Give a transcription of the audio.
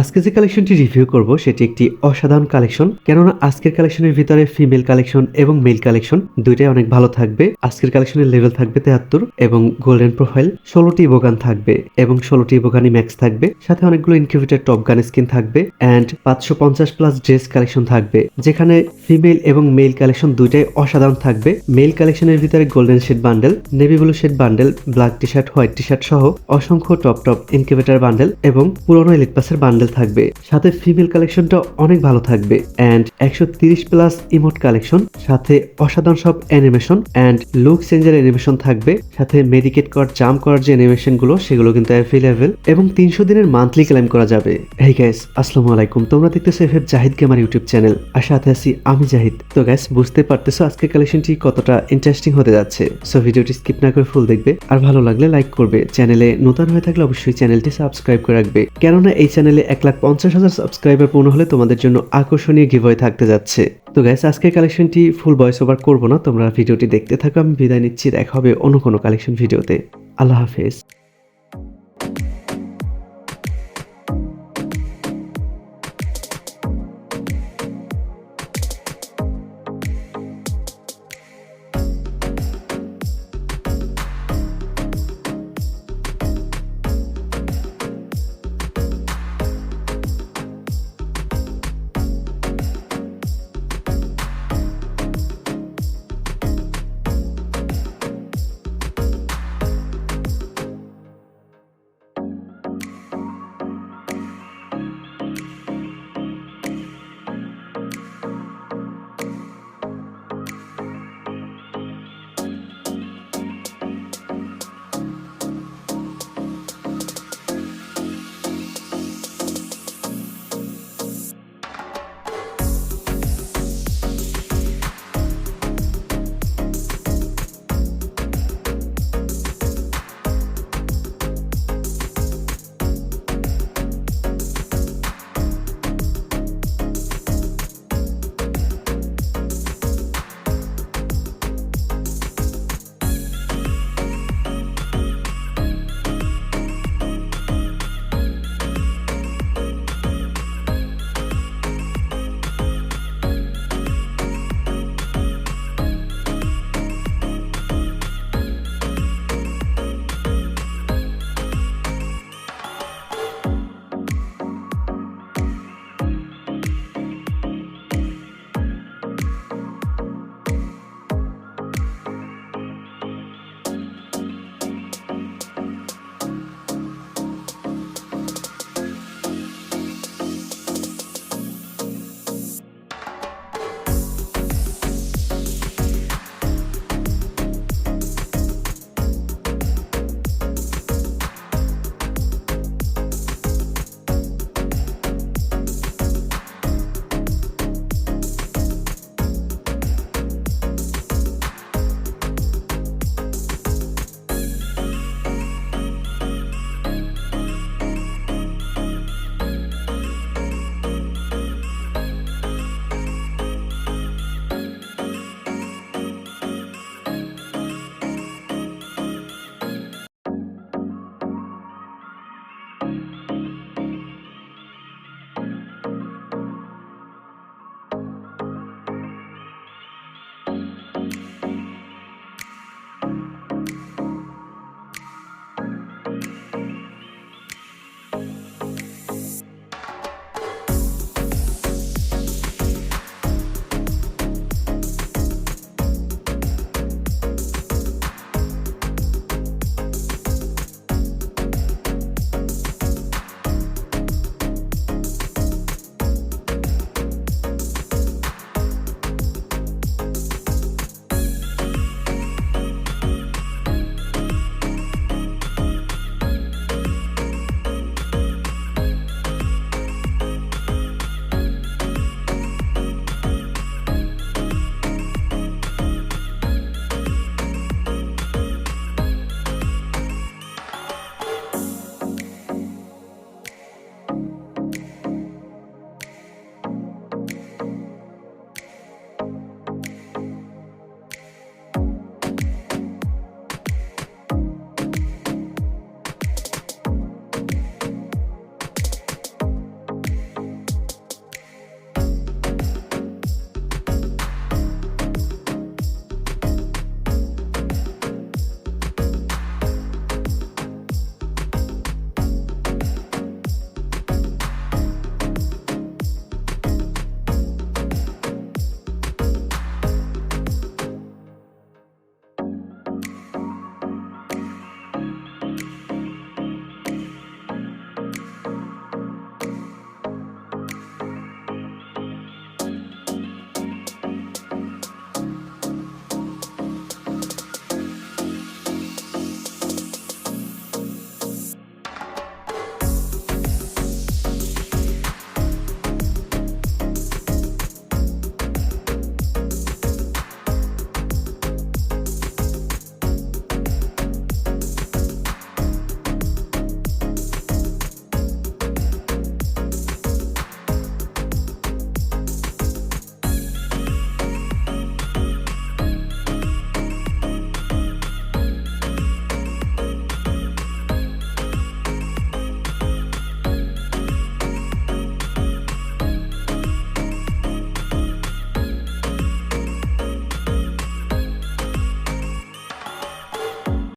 আজকে যে কালেকশনটি রিভিউ করব, সেটি একটি অসাধারণ কালেকশন কেননা আজকের কালেকশনের ভিতরে ফিমেল কালেকশন এবং মেল কালেকশন দুইটাই অনেক ভালো থাকবে। আজকের কালেকশনের লেভেল থাকবে তেহাত্তর এবং গোল্ডেন প্রোফাইল ষোলোটি বোগান থাকবে এবং ষোলোটি বোগানি ম্যাক্স থাকবে। সাথে অনেকগুলো ইনকিউবেটার টপ গান স্কিন থাকবে অ্যান্ড পাঁচশো পঞ্চাশ প্লাস ড্রেস কালেকশন থাকবে। যেখানে ফিমেল এবং মেল কালেকশন দুইটাই অসাধারণ থাকবে। মেল কালেকশনের ভিতরে golden shade bundle navy blue shade bundle black T shirt white T shirt সহ অসংখ্য টপ টপ ইনকিউবেটার বান্ডেল এবং পুরনো ইলেক পাসের বান্ডেল থাকবে। সাথে ফিমেল কালেকশনটা অনেক ভালো থাকবে। অ্যান্ড একশো প্লাস ইমোট কালেকশন সাথে অসাধারণ সব অ্যানিমেশন অ্যান্ড লুক চেঞ্জের অ্যানিমেশন থাকবে। সাথে মেডিকেট কর জাম্প করার যে অ্যানিমেশনগুলো সেগুলো কিন্তু অ্যাভেলেবেল এবং তিনশো দিনের মান্থলি ক্লেম করা যাবে। হেই গ্যাস আসসালামু আলাইকুম। তোমরা দেখতেছো F Zahid gamer YouTube channel. আর সাথে আছি আমি জাহিদ। তো গ্যাস বুঝতে পারতেছো আজকের কালেকশনটি কতটা ইন্টারেস্টিং হতে যাচ্ছে। সো ভিডিওটি স্কিপ না করে ফুল দেখবে। আর ভালো লাগলে লাইক করবে। চ্যানেলে নতুন হয়ে থাকলে অবশ্যই চ্যানেলটি সাবস্ক্রাইব করে রাখবে। কেননা এই চ্যানেলে এক লাখ পঞ্চাশ হাজার সাবস্ক্রাইবার পূর্ণ হলে তোমাদের জন্য আকর্ষণীয় গিভওয়ে থাকতে যাচ্ছে। তো গ্যাস আজকের কালেকশনটি ফুল ভয়েস ওভার করব না, তোমরা ভিডিওটি দেখতে থাকো, আমি বিদায় নিচ্ছি, দেখা হবে অন্য কোনো কালেকশন ভিডিওতে আল্লাহ হাফেজ।